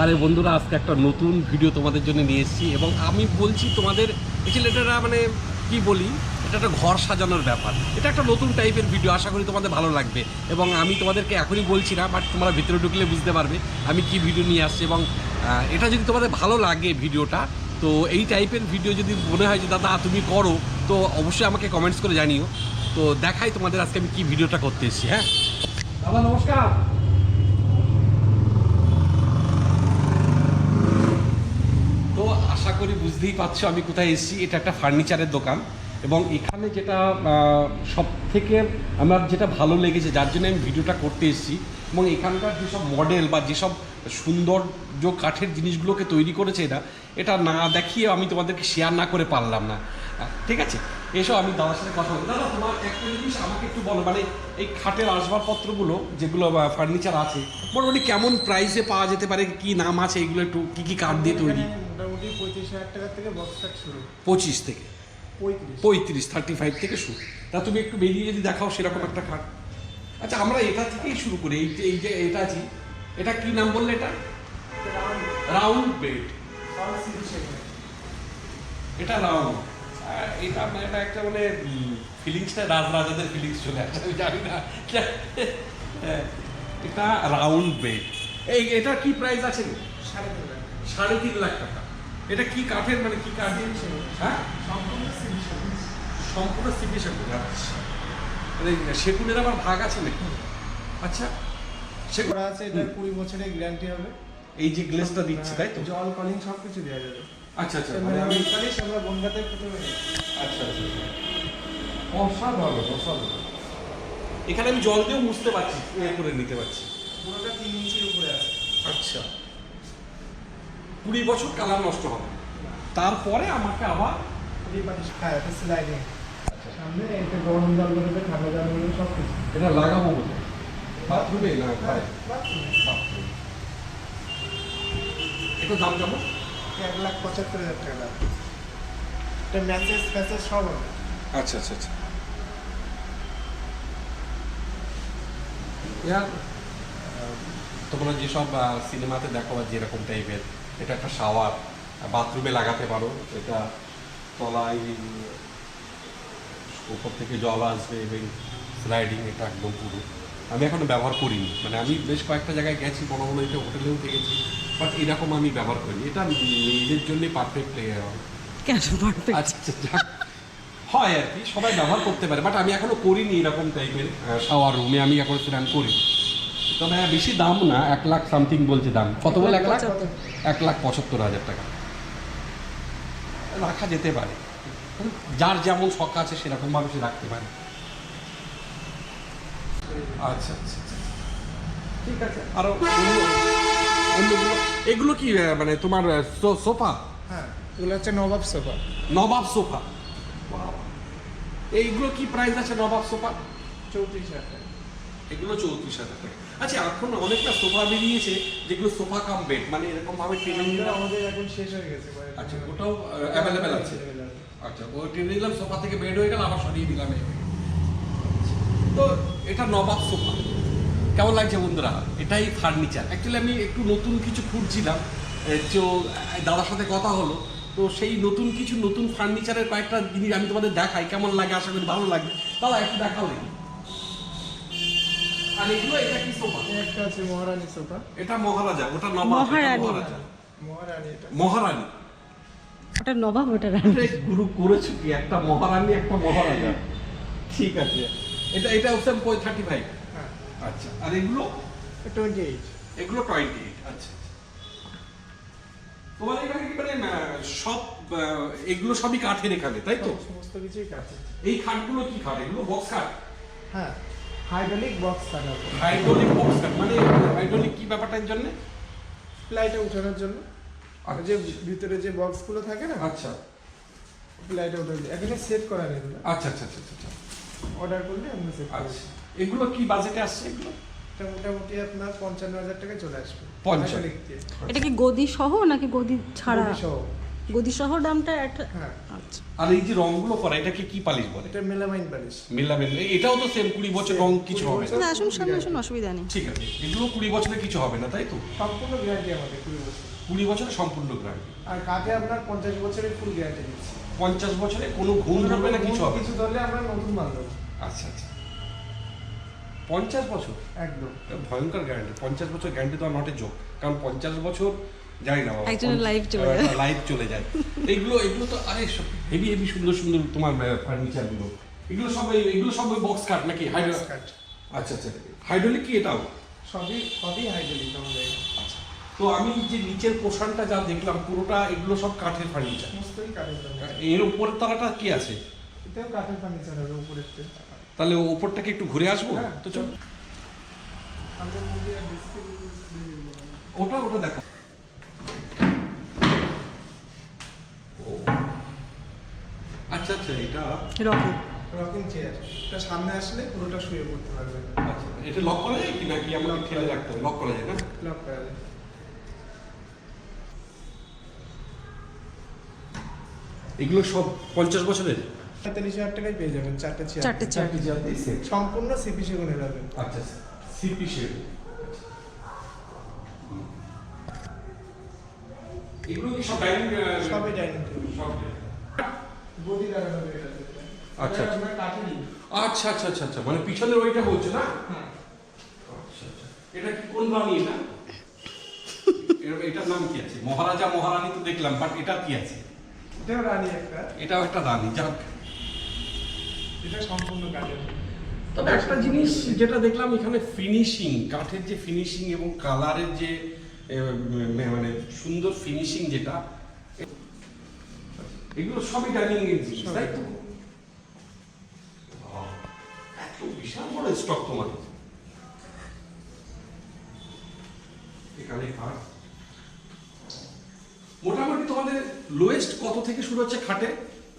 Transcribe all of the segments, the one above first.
আরে বন্ধুরা, আজকে একটা নতুন ভিডিও তোমাদের জন্য নিয়ে এসেছি এবং আমি বলছি তোমাদের এটা মানে কি বলি, এটা একটা ঘর সাজানোর ব্যাপার। এটা একটা নতুন টাইপের ভিডিও আশা করি তোমাদের ভালো লাগবে। এবং আমি তোমাদেরকে এখনই বলছি না বাট তোমরা ভিতরে ঢুকলে বুঝতে পারবে আমি কি ভিডিও নিয়ে আসছি এবং এটা যদি তোমাদের ভালো লাগে ভিডিওটা তো এই টাইপের ভিডিও যদি মনে হয় যে, দাদা, তুমি করো তো অবশ্যই আমাকে কমেন্টস করে জানিও। তো দেখাই তোমাদের আজকে আমি কি ভিডিওটা করতে এসেছি হ্যাঁ? দাদা, নমস্কার তো আশা করি বুঝতেই পারছ আমি কোথায় এসেছি এটা একটা ফার্নিচারের দোকান। এবং এখানে যেটা সব থেকে আমার যেটা ভালো লেগেছে যার জন্য আমি ভিডিওটা করতে এসেছি এবং এখানকার যেসব মডেল বা যেসব সৌন্দর্য কাঠের জিনিসগুলোকে তৈরি করেছে এটা এটা না দেখিয়ে আমি তোমাদেরকে শেয়ার না করে পারলাম না। ঠিক আছে? এসো আমি দাদার সাথে কথা বলি। দাদা তোমার একটা জিনিস আমাকে একটু বলো মানে এই খাটের আসবাবপত্রগুলো যেগুলো ফার্নিচার আছে মোটামুটি কেমন প্রাইসে পাওয়া যেতে পারে কি নাম আছে এগুলো একটু কী কী কাঠ দিয়ে তৈরি? মোটামুটি পঁয়ত্রিশ হাজার টাকা থেকে বক্স কাট শুরু পঁচিশ থেকে। পঁয়ত্রিশ। থার্টি ফাইভ থেকে শুরু। তা তুমি একটু বেরিয়ে যদি দেখাও সেরকম একটা খাট। আচ্ছা আমরা এটা থেকেই শুরু করি। এই যে এই যে এটা আছে। এটা কি নাম বললে এটা? রাউন্ড বেড এটা রাউন্ড এটা মানে এটা একটা মানে ফিলিংসটা রাজ রাজাদের ফিলিংস চলে আসছে আমি জানি না। হ্যাঁ, এটা রাউন্ড বেড এই এটা কি প্রাইস আছে? সাড়ে তিন লাখ টাকা। এটা কি কাঠের মানে কি কাঠ? হ্যাঁ? সম্পূর্ণ সিপি সেগুন আচ্ছা। মানে সেগুনের আবার ভাগ আছে নাকি? আচ্ছা সেগুন করা আছে এটা কুড়ি বছরের গ্যারান্টি হবে। এই যে গ্লেসটা দিচ্ছে তাই তো? জল কলিং সব কিছু দেওয়া যাবে। আচ্ছা আচ্ছা। মানে আমি পালিশ আমরা বনগাতে। আচ্ছা আচ্ছা। অসাধারণ অসাধারণ। এখানে আমি জল দিয়েও মুছতে পারছি এ করে নিতে পারছি। পুরোটা তিন ইঞ্চির উপরে আছে। আচ্ছা। কুড়ি বছর কালার নষ্ট হবে। তারপরে আমাকে আবার হ্যাঁ এটা স্লাইডিং সামনে এটা গরম জল বেরোবে ঠান্ডা জল বেরোবে সব কিছু এটা লাগাবো কোথায়? বাথরুমে না ঘরে? বাথরুম। এটা দাম কেমন? এক লাখ পঁচাত্তর হাজার টাকা দাম। এটা ম্যাচেস ফ্যাচেস সব হবে। আচ্ছা আচ্ছা আচ্ছা। ইয়ার তোমরা যেসব সিনেমাতে দেখো বা যেরকম টাইপের এটা একটা শাওয়ার বাথরুমে লাগাতে পারো। এটা তলায় উপর থেকে জল আসবে এবং স্লাইডিং এটা একদম পুরো। আমি এখনও ব্যবহার করিনি। মানে আমি বেশ কয়েকটা জায়গায় গেছি বড় বড় এটা হোটেলেও থেকেছি বাট এরকম আমি ব্যবহার করিনি। এটা নিজের জন্যই পারফেক্ট লেগে কেন পারফেক্ট আচ্ছা হয় আর কি সবাই ব্যবহার করতে পারে বাট আমি এখনও করিনি এরকম টাইপের শাওয়ার রুমে আমি এখন স্নান করি তবে হ্যাঁ, বেশি দাম না এক লাখ সামথিং বলছে দাম। কত বলে এক লাখ। এক লাখ পঁচাত্তর হাজার টাকা। রাখা যেতে পারে। যার যেমন শখ আছে সেরকমভাবে সে রাখতে পারে। আচ্ছা আচ্ছা আচ্ছা। ঠিক আছে আরও অন্য- অন্যগুলো? এগুলো কি মানে তোমার সোফা? হ্যাঁ এগুলো হচ্ছে নবাব সোফা। নবাব সোফা? এইগুলো কি প্রাইস আছে নবাব সোফা চৌত্রিশ হাজার টাকা। এগুলো চৌত্রিশ হাজার টাকা। আচ্ছা এখন অনেকটা সোফা বেরিয়েছে যেগুলো সোফা কাম বেড মানে এরকম ভাবে টেনে এগুলো আমাদের এখন শেষ হয়ে গেছে আচ্ছা ওটাও অ্যাভেলেবেল আছে। আচ্ছা ও টেনে নিলাম সোফা থেকে বেড হয়ে গেল আবার সরিয়ে দিলাম। তো এটা নবাব সোফা। কেমন লাগছে বন্ধুরা? এটাই ফার্নিচার অ্যাকচুয়ালি আমি একটু নতুন কিছু খুঁজছিলাম তো দাদার সাথে কথা হলো। তো সেই নতুন কিছু নতুন ফার্নিচারের কয়েকটা জিনিস আমি তোমাদের দেখাই কেমন লাগে আশা করি ভালো লাগবে। দাদা একটু দেখাও দেখি। আর এগুলো এটা কি সোফা? একটা আছে মহারানী সোফা। এটা মহারাজা ওটা নবাব এটা মহারানী। মহারাজা। মহারানী এটা। মহারানী। ওটা নবাব ওটা রানী। গুরু করেছ কি? একটা মহারানী একটা মহারাজা। ঠিক আছে। এটা এটা হচ্ছে থার্টি ফাইভ হ্যাঁ। আচ্ছা আর এগুলো? টোয়েন্টি এইট এগুলো টোয়েন্টি এইট আচ্ছা। তোমার এখানে কি মানে সব এগুলো সবই কাঠের এখানে তাই তো? সমস্ত কিছুই কাছে এই খাটগুলো কি খাট? এগুলো বক্স খাট? হ্যাঁ। হাইড্রোলিক বক্স থাকা হাইড্রোলিক বক্স মানে হাইড্রোলিক কি ব্যাপারটার জন্য? প্লাইটা উঠানোর জন্য। আর যে ভিতরে যে বক্সগুলো থাকে না? আচ্ছা। প্লাইটা উঠানোর জন্য। এখানে সেট করা এগুলো। আচ্ছা আচ্ছা আচ্ছা আচ্ছা। অর্ডার করলে আমরা সেট করি আচ্ছা। এগুলো কি বাজেটে আসছে এগুলো? এটা মোটামুটি আপনার পঞ্চান্ন হাজার টাকা চলে আসবে। পঞ্চান্ন। এটা কি গদি সহ নাকি গদি ছাড়া? সহ। গদিসহ দামটা একটা হ্যাঁ। আচ্ছা। আর এই যে রংগুলো করা এটাকে কি পালিশ বলে? এটা মেলামাইন পালিশ। মেলাবেন এটাও তো সেম কুড়ি বছর রং কিছু হবে না? না আসুন সামনে আসুন অসুবিধা নেই। ঠিক আছে এগুলো কুড়ি বছরে কিছু হবে না তাই তো? সম্পূর্ণ গ্যারান্টি আমাদের কুড়ি বছর। কুড়ি বছরে সম্পূর্ণ গ্রান্ট আর কাঠে আপনার পঞ্চাশ বছরের ফুল গ্যারান্টি দিচ্ছি? পঞ্চাশ বছরে কোনো ঘুম ধরবে না কিছু হবে কিছু ধরলে আমরা নতুন মাল দেবো আচ্ছা আচ্ছা। পঞ্চাশ বছর? একদম। ভয়ঙ্কর গ্যারান্টি পঞ্চাশ বছর গ্যারান্টি তো নট এ জোক কারণ পঞ্চাশ বছর জানি না একজনের life চলে যায়। লাইফ চলে যায়। এগুলো এগুলো তো আরে হেভি হেভি সুন্দর সুন্দর তোমার ফার্নিচারগুলো। এগুলো সব এগুলো সব বক্স কাট নাকি? হাইড্রো কাঠ আচ্ছা আচ্ছা হাইড্রোলিক কি এটাও? সবই সবই হাইড্রোলিক আমাদের আচ্ছা। তো আমি যে নিচের পোর্শনটা যা দেখলাম পুরোটা এগুলো সব কাঠের ফার্নিচার এর উপরের তলাটা কি আছে? এটাও কাঠের ফার্নিচার হবে উপরের তাহলে ওপরটাকে একটু ঘুরে আসব? হ্যাঁ। তো চল। ওটা ওটা দেখো। আচ্ছা আচ্ছা এটা রকম রকিং চেয়ার এটা সামনে আসলে পুরোটা শুয়ে পড়তে পারবে আচ্ছা এটা লক করা যায় কি নাকি আমরা ঠেলে রাখতে হবে? লক করা যায় না? লক করা যায়। এগুলো সব পঞ্চাশ বছরের? পঁয়তাল্লিশ হাজার টাকায় পেয়ে যাবেন চারটে চেয়ার চারটে চেয়ার সম্পূর্ণ সিপি সেগুনে যাবেন আচ্ছা সিপি শেড এগুলো কি সব ডাইনিং সবই ডাইনিং সব বডি লাগানো এটাতে আচ্ছা, আচ্ছা। আচ্ছা আচ্ছা আচ্ছা আচ্ছা মানে পিছনের ওইটা বলছো না? হ্যাঁ। আচ্ছা আচ্ছা। এটা কি কোন রানী এটা? এটার নাম কি আছে? মহারাজা মহারানী তো দেখলাম বাট এটা কি আছে? এটাও রানি একটা। এটাও একটা রানী যাক। এটা সম্পূর্ণ কাঠের। তবে একটা জিনিস যেটা দেখলাম এখানে ফিনিশিং কাঠের যে ফিনিশিং এবং কালারের যে মানে সুন্দর ফিনিশিং যেটা এগুলো সবই ডাইনিং এর জিনিস তাই তো? এত বিশাল বড় স্টক তোমার। এখানে খাট। মোটামুটি তোমাদের লোয়েস্ট কত থেকে শুরু হচ্ছে খাটে?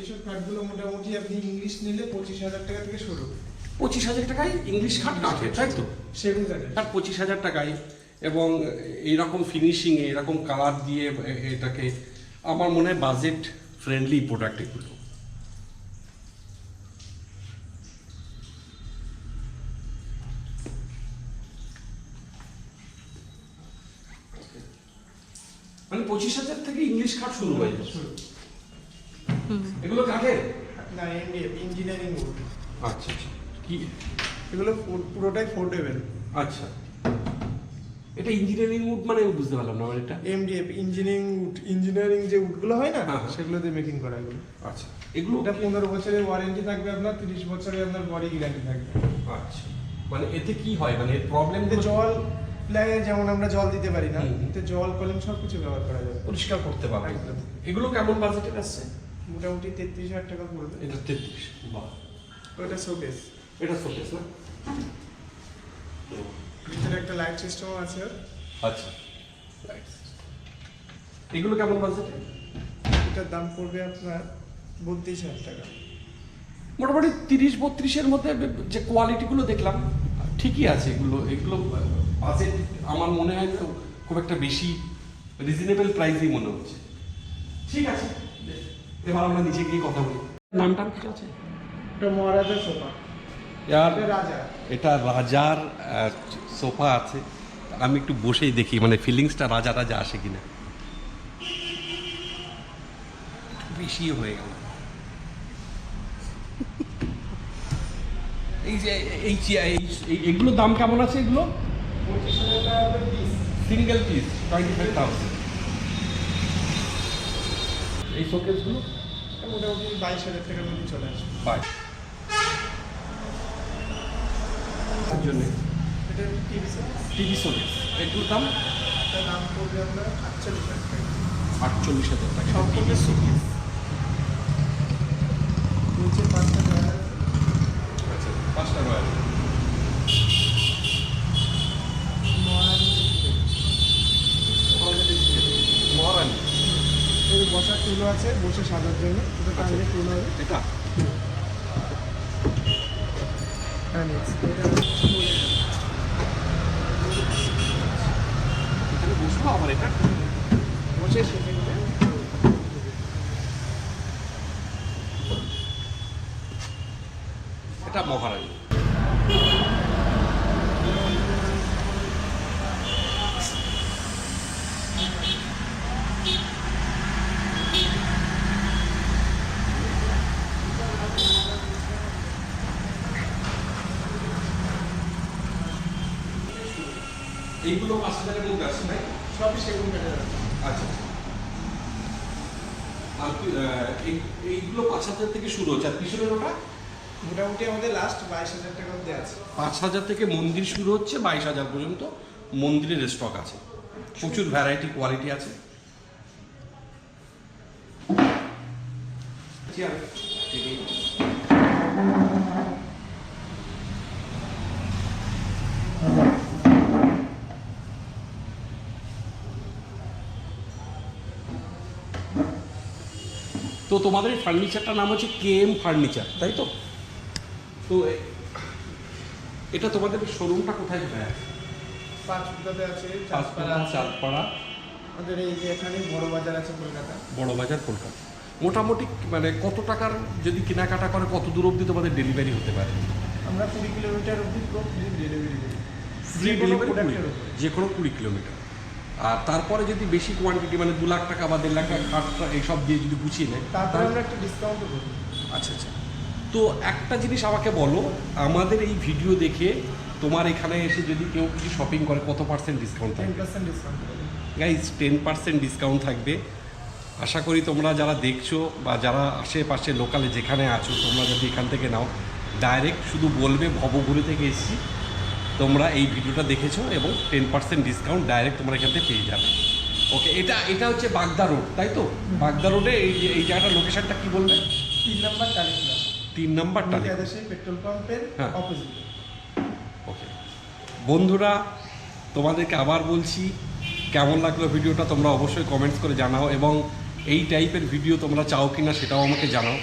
এইসব কাঠগুলো মোটামুটি আপনি ইংলিশ নিলে পঁচিশ হাজার টাকা থেকে শুরু। পঁচিশ হাজার টাকায় ইংলিশ খাট কাঠের তাই তো? সেগুন কাঠের। আর পঁচিশ হাজার টাকায় এবং এইরকম ফিনিশিং এরকম কালার দিয়ে এটাকে আমার মনে হয় বাজেট ফ্রেন্ডলি প্রোডাক্ট এগুলো মানে পঁচিশ হাজার থেকে ইংলিশ খাট শুরু হয়ে যাচ্ছে এগুলো কাঠের না ইঞ্জিনিয়ারিং আচ্ছা আচ্ছা। কি? এগুলো পুরোটাই ফোর্টেবল আচ্ছা। এটা ইঞ্জিনিয়ারিং উড মানে বুঝতে পারলাম না এটা এমডিএফ ইঞ্জিনিয়ারিং উড ইঞ্জিনিয়ারিং যে উডগুলো হয় না হ্যাঁ, হ্যাঁ। সেগুলো দিয়ে মেকিং করা এগুলো। আচ্ছা এগুলো ওটা পনেরো বছরের ওয়ারেন্টি থাকবে আপনার তিরিশ বছরের আপনার বডি গ্যারান্টি থাকবে। আচ্ছা মানে এতে কি হয়? মানে প্রবলেম জল লাগে যেমন আমরা জল দিতে পারি না। এতে জল কলিং সব কিছু ব্যবহার করা যাবে। পরিষ্কার করতে পারবে। এগুলো কেমন বাজেটের আসছে? মোটামুটি তেত্রিশ হাজার টাকা পড়বে। এটা তেত্রিশ বাহ। ওটা শোকেস এটা শোকেস না? ভিতরে একটা লাইট সিস্টেমও আছে। আচ্ছা। এগুলো কেমন বাজেটে এটার দাম পড়বে আপনার বত্রিশ হাজার টাকা। মোটামুটি তিরিশ বত্রিশের মধ্যে যে কোয়ালিটিগুলো দেখলাম ঠিকই আছে এগুলো। এগুলো বাজেট আমার মনে হয় না খুব একটা বেশি রিজনেবল প্রাইসই মনে হচ্ছে। ঠিক আছে। এবার আমরা নিচে গিয়ে কথা বলি। নামটা কিছু আছে? এটা মহারাজার সোফা এটা রাজা। এটা রাজার সোফা আছে আমি একটু বসেই দেখি মানে ফিলিংসটা রাজা রাজা আসে কিনা। বেশি হয়ে গেল। এই যে এই চেয়ার এই এই- এগুলোর দাম কেমন আছে এগুলো? Single piece twenty five thousand এই শোকেসগুলো মোটামুটি বাইশ হাজার টাকার মধ্যে চলে আসবে। বাই তার জন্য। টিভি শোকেস এগুলোর দাম? দাম পড়বে আপনার আটচল্লিশ হাজার টাকা। আটচল্লিশ হাজার টাকা সম্পূর্ণ নিচে পাঁচটা টাকা আচ্ছা পাঁচটা রয়্যাল মহারানী বসার টুলো আছে বসে সাজার জন্য। এটা হবে এটা আমার এটা। বসে সেটা এটা মহারাজ সবই সেগুন কাঠের আচ্ছা। আর এই- এইগুলো পাঁচ হাজার থেকে শুরু হচ্ছে। আর পিছনের ওটা? মোটামুটি আমাদের লাস্ট বাইশ হাজার টাকা অব্দি আছে। পাঁচ হাজার থেকে মন্দির শুরু হচ্ছে বাইশ হাজার পর্যন্ত মন্দিরের স্টক আছে। প্রচুর ভ্যারাইটি কোয়ালিটি আছে। Chair, table. তো তোমাদের এই ফার্নিচারটার নাম হচ্ছে কে এম ফার্নিচার তাই তো? তো এটা তোমাদের শোরুমটা কোথায় কোথায় আছে আছে। পাঁচপাড়া চাঁদপাড়া। আমাদের এই যে এখানে বড় বাজার আছে কলকাতা। বড় বাজার কলকাতা। মোটামুটি মানে কত টাকার যদি কেনাকাটা করে কত দূর অবধি তোমাদের ডেলিভারি হতে পারে? আমরা কুড়ি কিলোমিটার অব্দি ডেলিভারি ফ্রি ডেলিভারি যে কোনো কুড়ি কিলোমিটার। আর তারপরে যদি বেশি কোয়ান্টিটি মানে দু লাখ টাকা বা দেড় লাখ টাকা খাটটা এইসব দিয়ে যদি গুছিয়ে নেয় তারপরে আমরা একটা ডিসকাউন্টও করি আচ্ছা আচ্ছা। তো একটা জিনিস আমাকে বলো আমাদের এই ভিডিও দেখে তোমার এখানে এসে যদি কেউ কিছু শপিং করে কত পার্সেন্ট ডিসকাউন্ট টেন থাকবে discount guys ten percent discount থাকবে। আশা করি তোমরা যারা দেখছ বা যারা আশেপাশে লোকালে যেখানে আছো তোমরা যদি এখান থেকে নাও ডাইরেক্ট শুধু বলবে ভবঘুরে থেকে এসেছি। তোমরা এই ভিডিওটা দেখেছ এবং টেন পার্সেন্ট ডিসকাউন্ট ডাইরেক্ট তোমরা এখান থেকে পেয়ে যাবে। ওকে এটা এটা হচ্ছে বাগদা রোড তাই তো? বাগদা রোডে এই যে এই জায়গাটার লোকেশনটা কি বলবে তিন নাম্বার তিন একাদশী পেট্রোল পাম্পের হ্যাঁ। অপোজিট ওকে বন্ধুরা তোমাদেরকে আবার বলছি কেমন লাগল ভিডিওটা তোমরা অবশ্যই কমেন্টস করে জানাও এবং এই টাইপের ভিডিও তোমরা চাও কি না সেটাও আমাকে জানাও।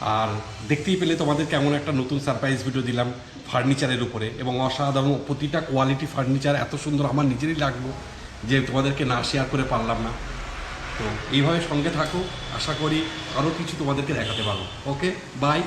আর দেখতেই পেলে তোমাদের কেমন একটা নতুন সারপ্রাইজ ভিডিও দিলাম ফার্নিচারের উপরে। এবং অসাধারণ প্রতিটা কোয়ালিটি ফার্নিচার এত সুন্দর আমার নিজেরই লাগল যে তোমাদেরকে না শেয়ার করে পারলাম না। তো এইভাবে সঙ্গে থাকো, আশা করি আরও কিছু তোমাদেরকে দেখাতে পারো ওকে বাই